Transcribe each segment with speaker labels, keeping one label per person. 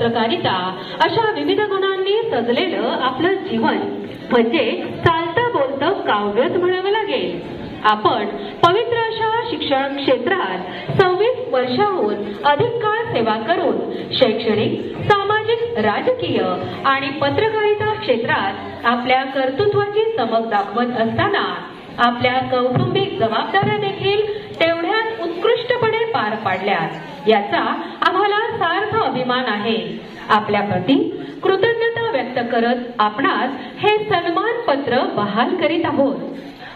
Speaker 1: पत्रकारिता अशा विविध गुणांनी सजलेलं आपलं जीवन. म्हणजे चालतं बोलतं काव्यच म्हणावं लागेल. आपण पवित्र अशा शिक्षण क्षेत्रात सव्वीस वर्षाहून अधिक काळ सेवा करून शैक्षणिक सामाजिक राजकीय आणि पत्रकारिता क्षेत्रात आपल्या कर्तृत्वाची चमक दाखवत असताना आपल्या कौटुंबिक जबाबदाऱ्या देखील तेवढ्याच उत्कृष्टपणे पार पाडल्यात. याचा आम्हाला सार्थ अभिमान आहे. आपल्या प्रती कृतज्ञता व्यक्त करत आपणास हे सन्मान पत्र बहाल करीत आहोत.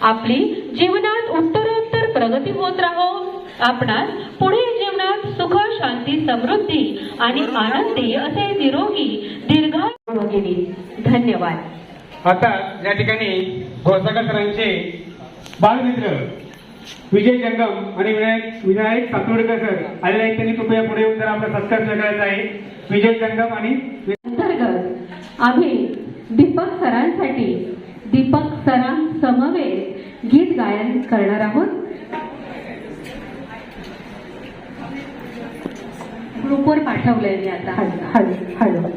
Speaker 1: आपली जीवनात उत्तरोत्तर प्रगती होत राहो. आपणास पुढे जीवनात सुख शांती समृद्धी आणि आनंदी असे निरोगी दीर्घायू भगिनी धन्यवाद.
Speaker 2: आता या ठिकाणी गोसागर सरांचे बालमित्र विजय जंगम आणि विनायक विनायक सातोडकर सर. आलेले आहेत त्यांनी. कृपया पुढे येऊन जरा आपला सत्कार स्वीकारायचा आहे. विजय जंगम आणि
Speaker 1: अंतर्गत आम्ही दीपक सरांसाठी दीपक सरां समवेत गीत गायन करणार आहोत. ग्रुपवर पाठवलंय मी आता. हळू हळू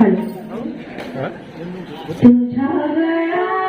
Speaker 1: हळू સમજાવ્યા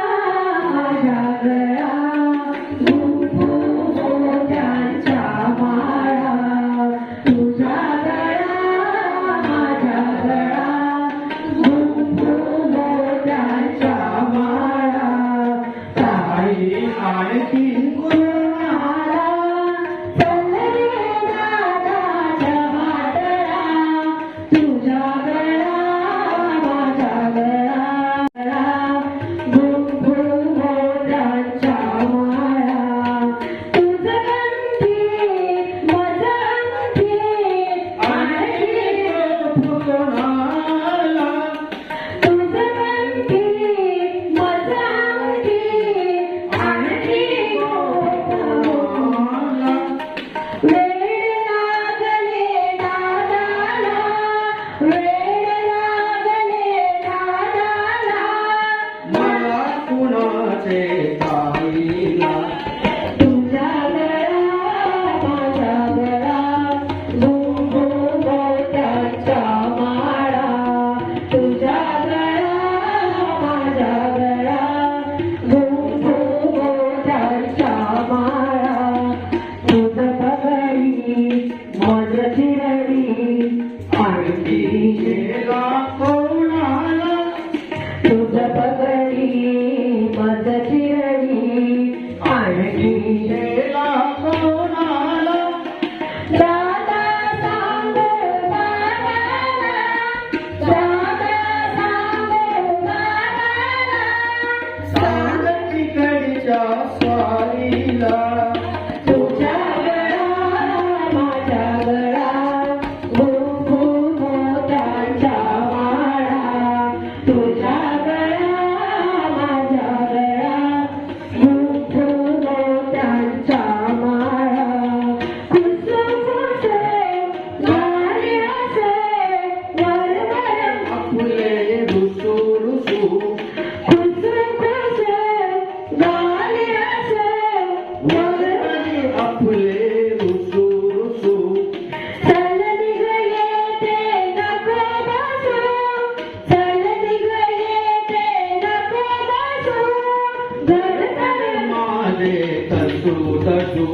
Speaker 1: তোরা যোগ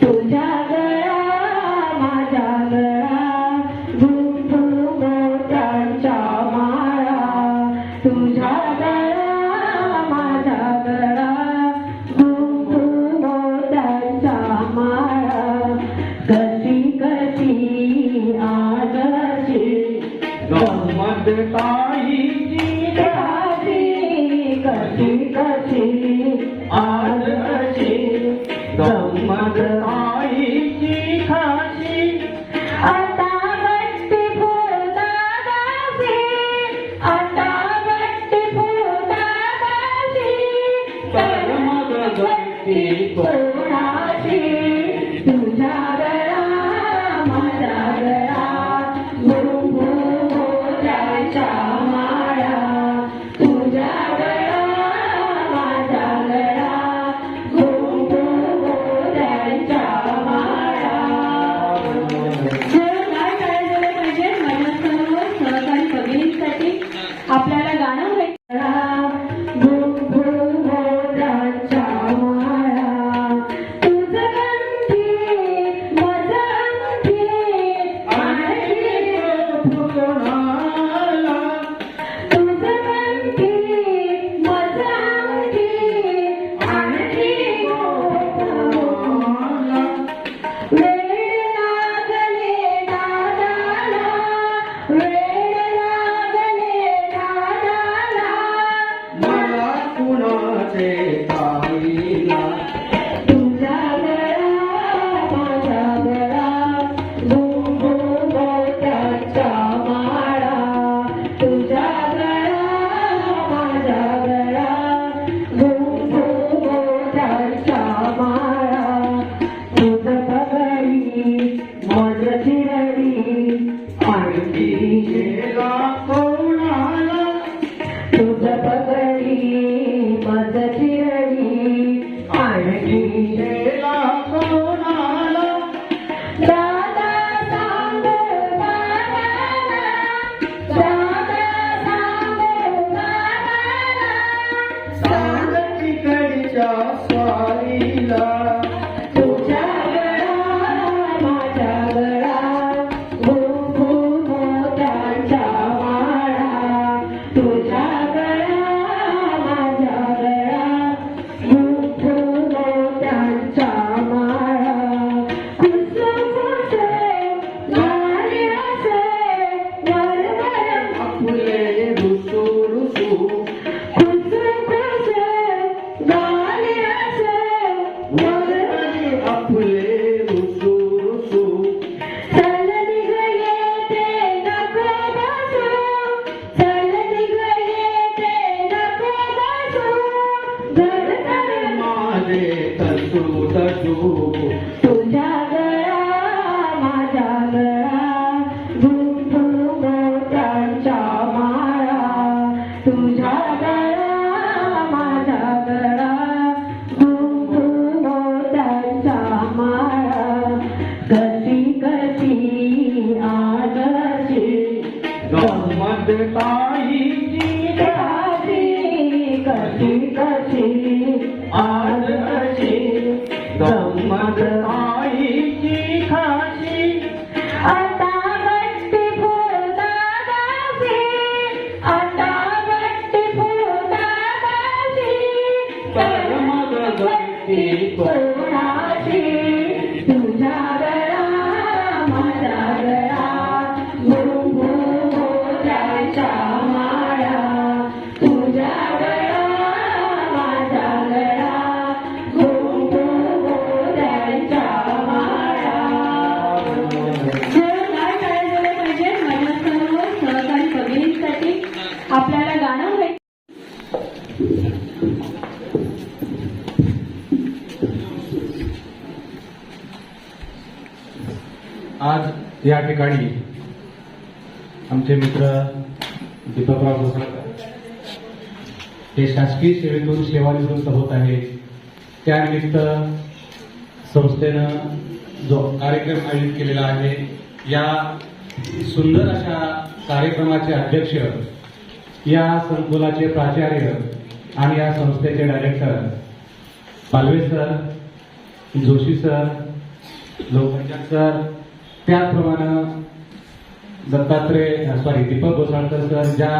Speaker 1: তোরা तुझा आपल्याला गाणं
Speaker 3: आज या ठिकाणी आमचे मित्र दीपकराव भोसळकर हे शासकीय सेवेतून सेवानिवृत्त होत आहे त्यानिमित्त संस्थेनं जो कार्यक्रम आयोजित केलेला आहे या सुंदर अशा कार्यक्रमाचे अध्यक्ष या संकुलाचे प्राचार्य आणि या संस्थेचे director Palve sir Joshi sir Lokpanchayat sir त्याचप्रमाणे दत्तात्रय सॉरी दीपक गोसाळकर सर ज्या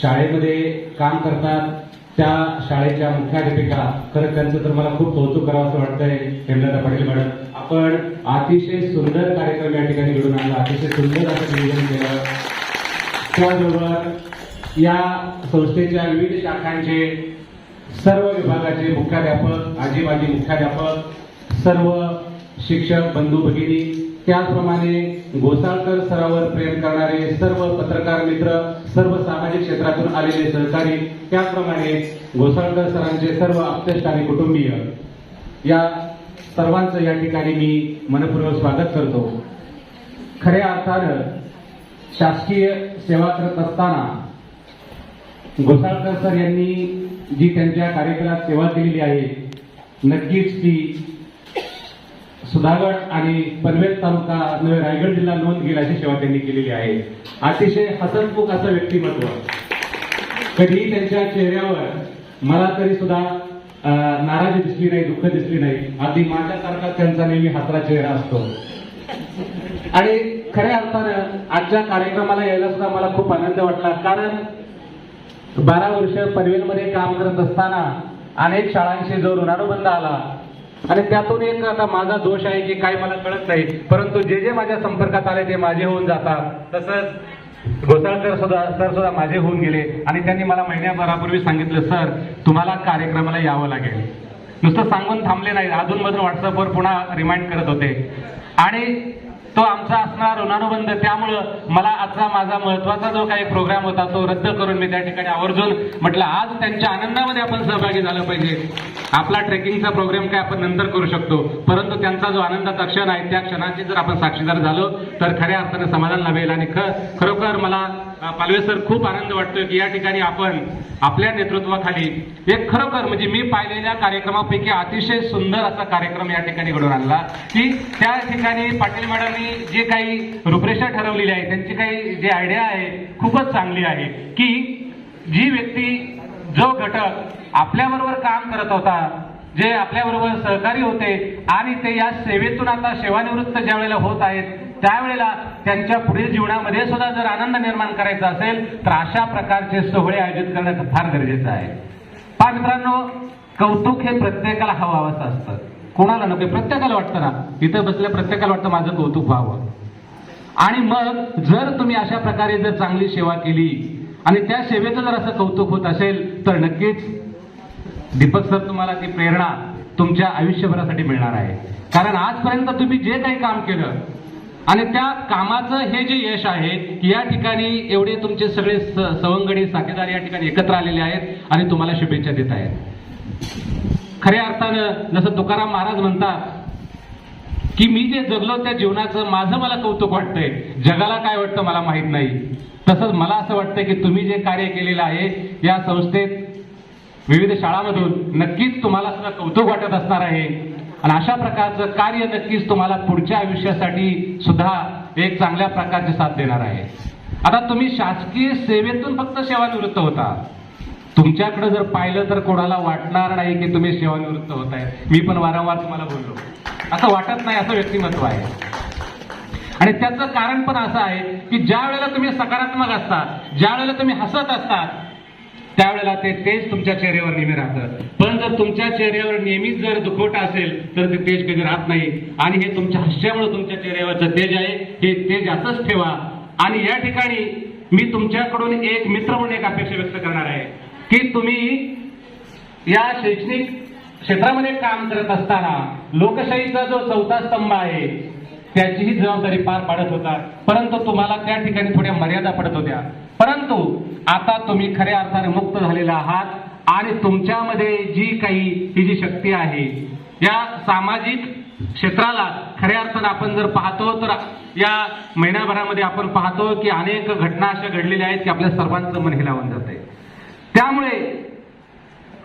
Speaker 3: शाळेमध्ये काम करतात त्या शाळेच्या मुख्याध्यापिका खरं त्यांचं तर मला खूप कौतुक करावं असं वाटतंय हेमलता पाटील मॅडम. आपण अतिशय सुंदर कार्यक्रम या ठिकाणी घडून आणला अतिशय सुंदर असं नियोजन केलं. त्याबरोबर या संस्थेच्या विविध शाखांचे सर्व विभागाचे मुख्याध्यापक आजीबाजी मुख्याध्यापक सर्व शिक्षक बंधू भगिनी त्याचप्रमाणे घोसाळकर सरावर प्रेम करणारे सर्व पत्रकार मित्र सर्व सामाजिक क्षेत्रातून आलेले सहकारी त्याचप्रमाणे घोसाळकर सरांचे सर्व आप्तेष्ट आणि कुटुंबीय. या सर्वांचं या ठिकाणी मी मनपूर्वक स्वागत करतो. खऱ्या अर्थानं शासकीय सेवा करत असताना घोसाळकर सर यांनी जी त्यांच्या कार्यक्रमात सेवा केलेली आहे नक्कीच ती सुधागड आणि पनवेल तालुका नवे रायगड जिल्हा नोंद घेईल अशी सेवा त्यांनी केलेली आहे. अतिशय हसनमुख असं व्यक्तिमत्व. कधीही त्यांच्या चेहऱ्यावर मला तरी सुद्धा नाराजी दिसली नाही दुःख दिसली नाही. अगदी माझ्यासारखा त्यांचा नेहमी हसरा चेहरा असतो. आणि खऱ्या अर्थानं आजच्या कार्यक्रमाला यायला सुद्धा मला खूप आनंद वाटला. कारण बारा वर्ष पनवेलमध्ये काम करत असताना अनेक शाळांशी जो ऋणानुबंध आला. आणि त्यातून एक आता माझा दोष आहे की काय मला कळत नाही. परंतु जे जे माझ्या संपर्कात आले ते माझे होऊन जातात. तसंच घोसाळकर सुद्धा सर सुद्धा माझे होऊन गेले. आणि त्यांनी मला महिन्याभरापूर्वी सांगितलं सर तुम्हाला कार्यक्रमाला यावं लागेल. नुसतं सांगून थांबले नाही अधूनमधून व्हॉट्सअपवर पुन्हा रिमाइंड करत होते. आणि तो आमचा असणार ऋणानुबंध. त्यामुळं मला आजचा माझा महत्त्वाचा जो काही प्रोग्राम होता तो रद्द करून मी त्या ठिकाणी आवर्जून म्हटलं आज त्यांच्या आनंदामध्ये आपण सहभागी झालं पाहिजे. आपला ट्रेकिंगचा प्रोग्राम काय आपण नंतर करू शकतो. परंतु त्यांचा जो आनंदाचा क्षण आहे त्या क्षणाची जर आपण साक्षीदार झालो तर खऱ्या अर्थाने समाधान लाभेल. आणि ख खरोखर मला पालवे सर खूप आनंद वाटतोय की या ठिकाणी आपण आपल्या नेतृत्वाखाली एक खरोखर म्हणजे मी पाहिलेल्या कार्यक्रमापैकी अतिशय सुंदर असा कार्यक्रम या ठिकाणी घडून आणला की त्या ठिकाणी पाटील मॅडमनी जे काही रूपरेषा ठरवलेली आहे त्यांची काही जी आयडिया आहे खूपच चांगली आहे की जी व्यक्ती जो घटक आपल्याबरोबर काम करत होता जे आपल्याबरोबर सहकारी होते आणि ते या सेवेतून आता सेवानिवृत्त ज्या वेळेला होत आहेत त्यावेळेला त्यांच्या पुढील जीवनामध्ये सुद्धा जर आनंद निर्माण करायचा असेल तर अशा प्रकारचे सोहळे आयोजित करणं फार गरजेचं आहे. पहा मित्रांनो कौतुक हे प्रत्येकाला हवावंच असतं. कोणाला नको? प्रत्येकाला वाटतं ना? इथं बसल्या प्रत्येकाला वाटतं माझं कौतुक व्हावं. आणि मग जर तुम्ही अशा प्रकारे जर चांगली सेवा केली आणि त्या सेवेचं जर असं कौतुक होत असेल तर नक्कीच दीपक सर तुम्हाला ती प्रेरणा तुमच्या आयुष्यभरासाठी मिळणार आहे. कारण आजपर्यंत तुम्ही जे काही काम केलं आणि त्या कामाचं हे जे यश आहे की या ठिकाणी एवढे तुमचे सगळे स- सवंगडी साथीदार या ठिकाणी एकत्र आलेले आहेत आणि तुम्हाला शुभेच्छा देत आहेत. खऱ्या अर्थानं जसं तुकाराम महाराज म्हणतात की मी जे जगलो त्या जीवनाचं माझं मला कौतुक वाटतंय जगाला काय वाटतं मला माहीत नाही. तसंच मला असं वाटतं की तुम्ही जे कार्य केलेलं आहे या संस्थेत विविध शाळांमधून नक्कीच तुम्हाला सुद्धा कौतुक वाटत असणार आहे. आणि अशा प्रकारचं कार्य नक्कीच तुम्हाला पुढच्या आयुष्यासाठी सुद्धा एक चांगल्या प्रकारचे साथ देणार आहे. आता तुम्ही शासकीय सेवेतून फक्त सेवानिवृत्त होता. तुमच्याकडे जर पाहिलं तर कोणाला वाटणार नाही की तुम्ही सेवानिवृत्त होत आहे मी पण वारंवार तुम्हाला बोललो. असं वाटत नाही असं व्यक्तिमत्व आहे. आणि त्याचं कारण पण असं आहे की ज्या वेळेला तुम्ही सकारात्मक असता ज्या वेळेला तुम्ही हसत असतात त्यावेळेला ते तेज तुमच्या चेहऱ्यावर नेहमी राहतं. पण जर तुमच्या चेहऱ्यावर नेहमीच जर दुखवटा असेल तर ते तेज कधी राहत नाही. आणि हे तुमच्या हास्यामुळे तुमच्या चेहऱ्यावरचं तेज आहे हे तेज असंच ठेवा. आणि या ठिकाणी मी तुमच्याकडून एक मित्र म्हणून एक अपेक्षा व्यक्त करणार आहे की तुम्ही या शैक्षणिक क्षेत्रामध्ये काम करत असताना लोकशाहीचा जो चौथा स्तंभ आहे त्याचीही जबाबदारी पार पाडत होता. परंतु तुम्हाला त्या ठिकाणी थोड्या मर्यादा पडत होत्या. परंतु आता तुम्ही खऱ्या अर्थाने मुक्त झालेला आहात आणि तुमच्यामध्ये जी काही ही जी शक्ती आहे या सामाजिक क्षेत्राला खऱ्या अर्थानं आपण जर पाहतो तर या महिन्याभरामध्ये आपण पाहतो की अनेक घटना अशा घडलेल्या आहेत की आपल्या सर्वांचं मन हिलावून जात आहे त्यामुळे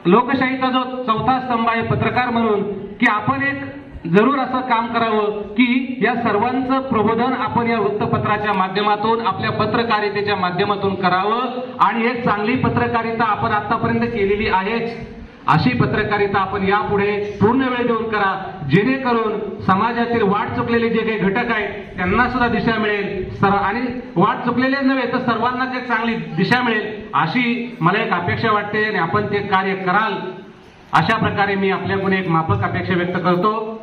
Speaker 3: लोकशाहीचा जो चौथा स्तंभ आहे पत्रकार म्हणून की आपण एक जरूर असं काम करावं की या सर्वांचं प्रबोधन आपण या वृत्तपत्राच्या माध्यमातून आपल्या पत्रकारितेच्या माध्यमातून करावं. आणि एक चांगली पत्रकारिता आपण आतापर्यंत केलेली आहेच. अशी पत्रकारिता आपण यापुढे पूर्ण वेळ देऊन करा. जेणेकरून समाजातील वाट चुकलेले जे काही घटक आहेत त्यांना सुद्धा दिशा मिळेल. सर आणि वाट चुकलेले नव्हे तर सर्वांना एक चांगली दिशा मिळेल. अशी मला एक अपेक्षा वाटते आणि आपण ते कार्य कराल. अशा प्रकारे मी आपल्याकडून एक माफक अपेक्षा व्यक्त करतो.